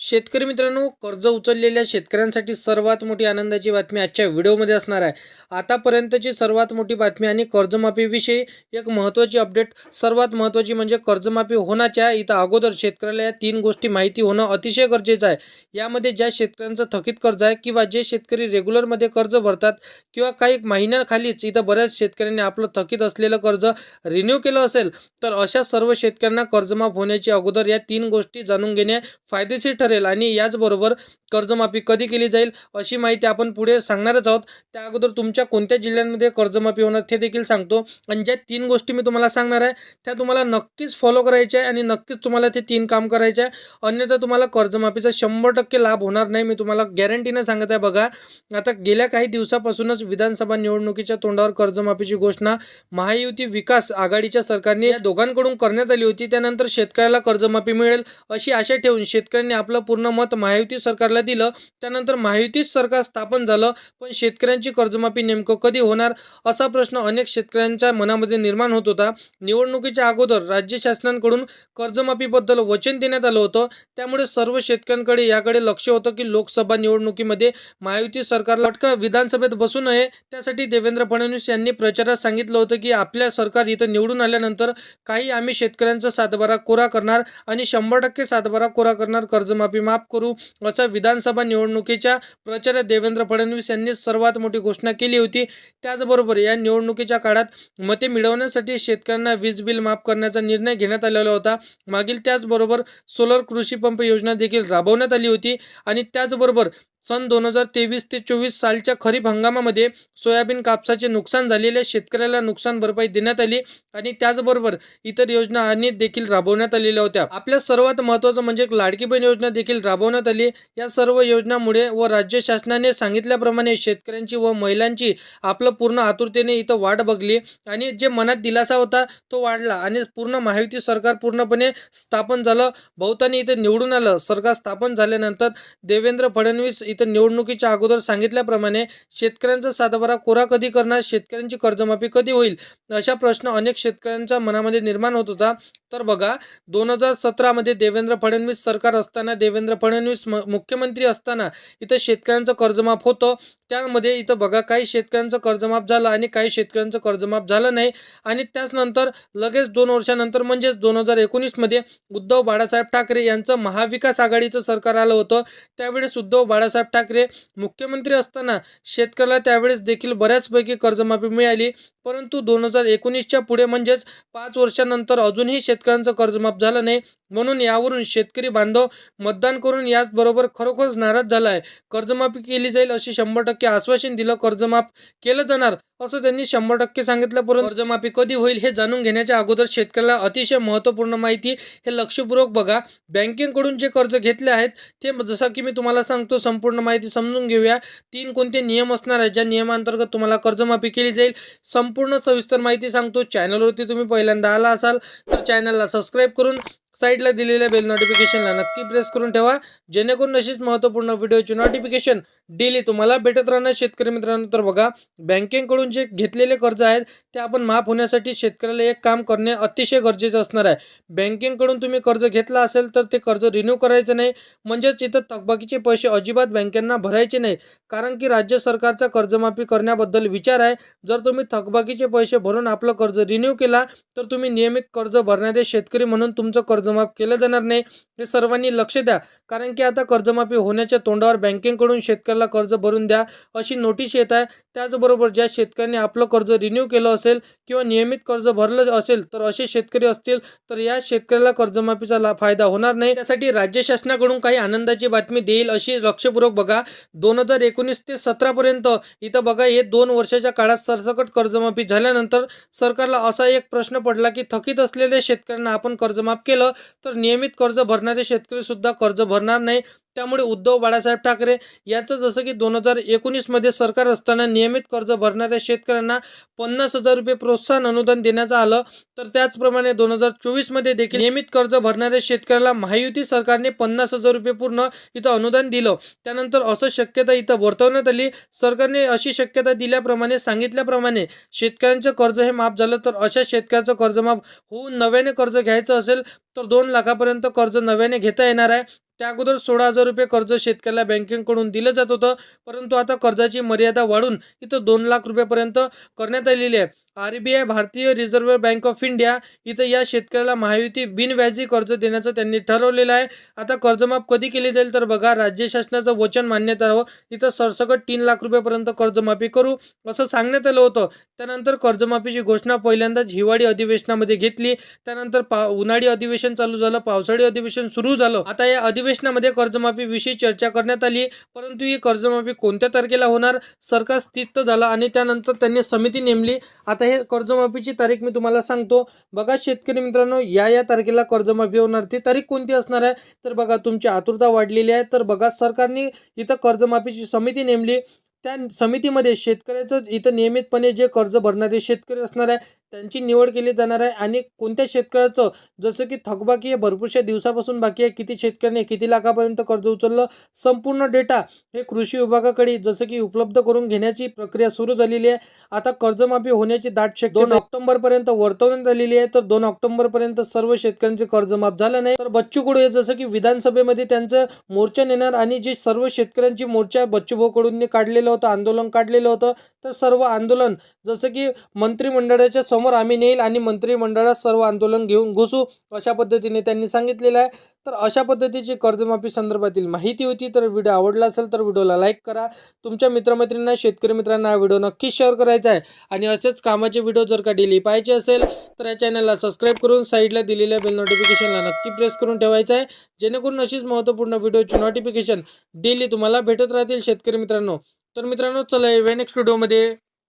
शेतकरी मित्रांनो कर्ज उचललेल्या शेतकऱ्यांसाठी सर्वात मोठी आनंदाची बातमी आजच्या व्हिडिओमध्ये असणार आहे. आतापर्यंतची सर्वात मोठी बातमी आणि कर्जमाफीविषयी एक महत्त्वाची अपडेट. सर्वात महत्त्वाची म्हणजे कर्जमाफी होण्याच्या इथं अगोदर शेतकऱ्याला या तीन गोष्टी माहिती होणं अतिशय गरजेचं आहे. यामध्ये ज्या शेतकऱ्यांचं थकीत कर्ज आहे किंवा जे शेतकरी रेग्युलरमध्ये कर्ज भरतात किंवा काही महिन्याखालीच इथं बऱ्याच शेतकऱ्यांनी आपलं थकीत असलेलं कर्ज रिन्यू केलं असेल तर अशा सर्व शेतकऱ्यांना कर्जमाफ होण्याची अगोदर या तीन गोष्टी जाणून घेणे फायदेशीर ठरेल. आणि याचबरोबर कर्जमाफी कधी केली जाईल अशी माहिती आपण पुढे सांगणारच आहोत. त्या अगोदर तुमच्या कोणत्या जिल्ह्यांमध्ये कर्जमाफी होणार ते देखील सांगतो. आणि ज्या तीन गोष्टी मी तुम्हाला सांगणार आहे त्या तुम्हाला नक्कीच फॉलो करायच्या आहे आणि नक्कीच तुम्हाला ते तीन काम करायचे आहे. अन्यथा तुम्हाला कर्जमाफीचा शंभर टक्के लाभ होणार नाही मी तुम्हाला गॅरंटीनं सांगत आहे बघा. आता गेल्या काही दिवसापासूनच विधानसभा निवडणुकीच्या तोंडावर कर्जमाफीची घोषणा महायुती विकास आघाडीच्या सरकारने या दोघांकडून करण्यात आली होती. त्यानंतर शेतकऱ्याला कर्जमाफी मिळेल अशी आशा ठेवून शेतकऱ्यांनी आपलं पूर्ण मत महायुती सरकारला दिलं त्यानंतर महायुतीच सरकार स्थापन झालं. पण शेतकऱ्यांची कर्जमाफी नेमकं कधी होणार असा प्रश्न अनेक शेतकऱ्यांच्या मनामध्ये निर्माण होत होता. निवडणुकीच्या अगोदर राज्य शासनांकडून कर्जमाफीबद्दल वचन देण्यात आलं होतं. त्यामुळे सर्व शेतकऱ्यांकडे याकडे लक्ष होतं की लोकसभा निवडणुकीमध्ये महायुती सरकारला अटका विधानसभेत बसू नये. त्यासाठी देवेंद्र फडणवीस यांनी प्रचारात सांगितलं होतं की आपल्या सरकार इथं निवडून आल्यानंतर काही आम्ही शेतकऱ्यांचा सातबारा कोरा करणार आणि शंभर टक्के सातबारा कोरा करणार कर्जमाफी माफ करू असा विधानसभा निवडणुकीच्या प्रचारात देवेंद्र फडणवीस यांनी सर्वात मोठी घोषणा केली होती. त्याचबरोबर या निवडणुकीच्या काळात मते मिळवण्यासाठी शेतकऱ्यांना वीज बिल माफ करण्याचा निर्णय घेण्यात आलेला होता. मागील त्याचबरोबर सोलर कृषी पंप योजना देखील राबवण्यात आली होती आणि त्याचबरोबर सन दोन हजार तेवीस ते चोवीस सालच्या खरीप हंगामामध्ये सोयाबीन कापसाचे नुकसान झालेल्या शेतकऱ्याला नुकसान भरपाई देण्यात आली आणि त्याचबरोबर इतर योजना आणि देखील राबवण्यात आलेल्या होत्या. आपल्या सर्वात महत्त्वाचं म्हणजे एक लाडकी बहीण योजना देखील राबवण्यात आली. या सर्व योजनामुळे व राज्य शासनाने सांगितल्याप्रमाणे शेतकऱ्यांची व महिलांची आपलं पूर्ण आतुरतेने इथं वाट बघली आणि जे मनात दिलासा होता तो वाढला आणि पूर्ण महायुती सरकार पूर्णपणे स्थापन झालं. बहुतांनी इथं निवडून आलं. सरकार स्थापन झाल्यानंतर देवेंद्र फडणवीस इथं निवडणुकीच्या अगोदर सांगितल्याप्रमाणे शेतकऱ्यांचा सातबारा कोरा कधी करणार शेतकऱ्यांची कर्जमाफी कधी होईल? अशा प्रश्न अनेक शेतकऱ्यांच्या मनामध्ये निर्माण होत होता. तर बघा दोन हजार सतरामध्ये देवेंद्र फडणवीस सरकार असताना देवेंद्र फडणवीस म मुख्यमंत्री असताना इथं शेतकऱ्यांचं कर्जमाफ होतं. त्यामध्ये इथं बघा काही शेतकऱ्यांचं कर्जमाफ झालं आणि काही शेतकऱ्यांचं कर्जमाफ झालं नाही. आणि त्याचनंतर लगेच दोन वर्षानंतर म्हणजेच दोन हजार एकोणीसमध्ये उद्धव बाळासाहेब ठाकरे यांचं महाविकास आघाडीचं सरकार आलं होतं. त्यावेळेस उद्धव बाळासाहेब ठाकरे मुख्यमंत्री असताना शेतकऱ्याला त्यावेळेस देखील बऱ्याचपैकी कर्जमाफी मिळाली. परंतु दोन हजार एकोणीसच्या पुढे म्हणजेच पाच वर्षानंतर अजूनही शेतकऱ्यांचं कर्जमाफ झालं नाही. म्हणून यावरून शेतकरी बांधव मतदान करून याचबरोबर खरोखरच नाराज झाला आहे. कर्जमाफी केली जाईल अशी शंभर टक्के आश्वासन दिलं कर्जमाफ केलं जाणार असं त्यांनी शंभर टक्के सांगितलं. परंतु कर्जमाफी कधी होईल हे जाणून घेण्याच्या अगोदर शेतकऱ्याला अतिशय महत्त्वपूर्ण माहिती हे लक्षपूर्वक बघा. बँकेकडून जे कर्ज घेतले आहेत ते जसं की मी तुम्हाला सांगतो संपूर्ण माहिती समजून घेऊया. तीन कोणते नियम असणार आहेत? ज्या नियमांतर्गत तुम्हाला कर्जमाफी केली जाईल. संपूर्ण सविस्तर माहिती सांगतो. चॅनलवरती तुम्ही पहिल्यांदा आला असाल तर चॅनलला सबस्क्राईब करून साईडला दिलेल्या बेल नोटिफिकेशनला नक्की प्रेस करून ठेवा. जेणेकरून अशीच महत्त्वपूर्ण व्हिडिओची नोटिफिकेशन डेली. तुम्हाला भेटत राहणार शेतकरी मित्रांनो. तर बघा बँकेकडून जे घेतलेले कर्ज आहेत ते आपण माफ होण्यासाठी शेतकऱ्याला एक काम करणे अतिशय गरजेचं असणार आहे. बँकेकडून तुम्ही कर्ज घेतला असेल तर ते कर्ज रिन्यू करायचं नाही. म्हणजेच इथं थकबाकीचे पैसे अजिबात बँकांना भरायचे नाही कारण की राज्य सरकारचा कर्जमाफी करण्याबद्दल विचार आहे. जर तुम्ही थकबाकीचे पैसे भरून आपलं कर्ज रिन्यू केला तर तुम्ही नियमित कर्ज भरणारे शेतकरी म्हणून तुमचं कर्जमाफ केलं जाणार नाही. हे सर्वांनी लक्ष द्या. कारण की आता कर्जमाफी होण्याच्या तोंडावर बँकेकडून शेतकऱ्याला कर्ज भरून द्या अशी नोटीस येत आहे. त्याचबरोबर ज्या शेतकऱ्यांनी आपलं कर्ज रिन्यू केलं असेल किंवा नियमित कर्ज भरलं असेल तर असे शेतकरी असतील तर या शेतकऱ्याला कर्जमाफीचा फायदा होणार नाही. त्यासाठी राज्य शासनाकडून काही आनंदाची बातमी देईल अशी लक्षपूर्वक बघा. दोन हजार एकोणीस ते सतरापर्यंत इथं बघा हे दोन वर्षाच्या काळात सरसकट कर्जमाफी झाल्यानंतर सरकारला असा एक प्रश्न पडला की थकीत असलेल्या शेतकऱ्यांना आपण कर्जमाफ केलं तर नियमित कर्ज भरणारे शेतकरी सुद्धा कर्ज भरणार नाही. त्यामुळे उद्धव बाळासाहेब ठाकरे यांचं जसं की दोन हजार एकोणीसमध्ये सरकार असताना नियमित कर्ज भरणाऱ्या शेतकऱ्यांना पन्नास हजार रुपये प्रोत्साहन अनुदान देण्यात आलं. तर त्याचप्रमाणे दोन हजार चोवीसमध्ये देखील नियमित कर्ज भरणाऱ्या शेतकऱ्याला महायुती सरकारने पन्नास हजार रुपये पूर्ण इथं अनुदान दिलं. त्यानंतर असं शक्यता इथं वर्तवण्यात आली. सरकारने अशी शक्यता दिल्याप्रमाणे सांगितल्याप्रमाणे शेतकऱ्यांचं कर्ज हे माफ झालं तर अशा शेतकऱ्याचं कर्ज माफ होऊन नव्याने कर्ज घ्यायचं असेल तर दोन लाखापर्यंत कर्ज नव्याने घेता येणार आहे. त्या अगोदर सोळा हजार रुपये कर्ज शेतकऱ्याला बँकेकडून दिलं जात होतं. परंतु आता कर्जाची मर्यादा वाढून इथं दोन लाख रुपयापर्यंत करण्यात आलेली आहे. आर बी आय भारतीय रिझर्व्ह बँक ऑफ इंडिया इथं या शेतकऱ्याला महायुती बिनव्याजी कर्ज देण्याचं त्यांनी ठरवलेलं आहे. आता कर्जमाफ कधी केली जाईल तर बघा राज्य शासनाचं वचन मान्यता हवं. इथं सरसकट तीन लाख रुपयापर्यंत कर्जमाफी करू असं सांगण्यात आलं होतं. त्यानंतर कर्जमाफीची घोषणा पहिल्यांदाच हिवाळी अधिवेशनामध्ये घेतली. त्यानंतर पा उन्हाळी अधिवेशन चालू झालं पावसाळी अधिवेशन सुरू झालं. आता या अधिवेशनामध्ये कर्जमाफीविषयी चर्चा करण्यात आली परंतु ही कर्जमाफी कोणत्या तारखेला होणार? सरकार स्थित झालं आणि त्यानंतर त्यांनी समिती नेमली. आता हे कर्जमाफीची तारीख मी तुम्हाला सांगतो. बघा शेतकरी मित्रांनो या या तारखेला कर्जमाफी होणार. ती तारीख कोणती असणार आहे? तर बघा तुमची आतुरता वाढलेली आहे. तर बघा सरकारने इथं कर्जमाफीची समिती नेमली. त्या समितीमध्ये शेतकऱ्याचं इथं नियमितपणे जे कर्ज भरणारे शेतकरी असणार आहे त्यांची निवड केली जाणार आहे आणि कोणत्या शेतकऱ्याचं जसं की थकबाकी आहे भरपूरशा दिवसापासून बाकी आहे किती शेतकऱ्याने किती लाखापर्यंत कर्ज उचललं संपूर्ण डेटा हे कृषी विभागाकडे जसं की उपलब्ध करून घेण्याची प्रक्रिया सुरू झालेली आहे. आता कर्जमाफी होण्याची दाट शक्यता दोन ऑक्टोबरपर्यंत वर्तवण्यात आलेली आहे तर दोन ऑक्टोबरपर्यंत सर्व शेतकऱ्यांचे कर्ज माफ झालं नाही. तर बच्चू कडू हे जसं की विधानसभेमध्ये त्यांचं मोर्चा नेणार आणि जे सर्व शेतकऱ्यांची मोर्चा बच्चूभाऊ कडूंनी काढलेलं होतं आंदोलन काढलेलं होतं तर सर्व आंदोलन जसं की मंत्रिमंडळाच्या समोर आम्ही नेईल आणि मंत्रिमंडळात सर्व आंदोलन घेऊन घुसू अशा पद्धतीने त्यांनी सांगितलेलं आहे. तर अशा पद्धतीची कर्जमाफी संदर्भातील माहिती होती. तर व्हिडिओ आवडला असेल तर व्हिडिओला लाईक करा. तुमच्या मित्रमैत्रिणींना शेतकरी मित्रांना हा व्हिडिओ नक्कीच शेअर करायचा आहे. आणि असेच कामाचे व्हिडिओ जर का डेली पाहायचे असेल तर या चॅनलला सबस्क्राईब करून साईडला दिलेल्या बेल नोटिफिकेशनला नक्की प्रेस करून ठेवायचं आहे. जेणेकरून अशीच महत्त्वपूर्ण व्हिडिओची नोटिफिकेशन डेली तुम्हाला भेटत राहतील शेतकरी मित्रांनो. तर मित्रांनो चला नेक्स्ट व्हिडिओमध्ये